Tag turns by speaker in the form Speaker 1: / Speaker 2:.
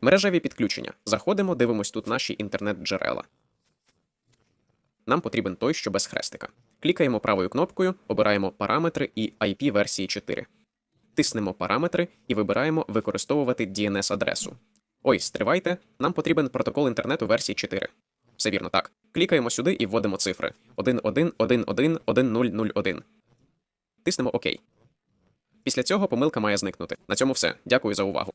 Speaker 1: Мережеві підключення. Заходимо, дивимось тут наші інтернет-джерела. Нам потрібен той, що без хрестика. Клікаємо правою кнопкою, обираємо параметри і IP версії 4. Тиснемо параметри і вибираємо використовувати DNS-адресу. Ой, стривайте, нам потрібен протокол інтернету версії 4. Все вірно, так. Клікаємо сюди і вводимо цифри 11111001. Тиснемо ОК. Після цього помилка має зникнути. На цьому все. Дякую за увагу.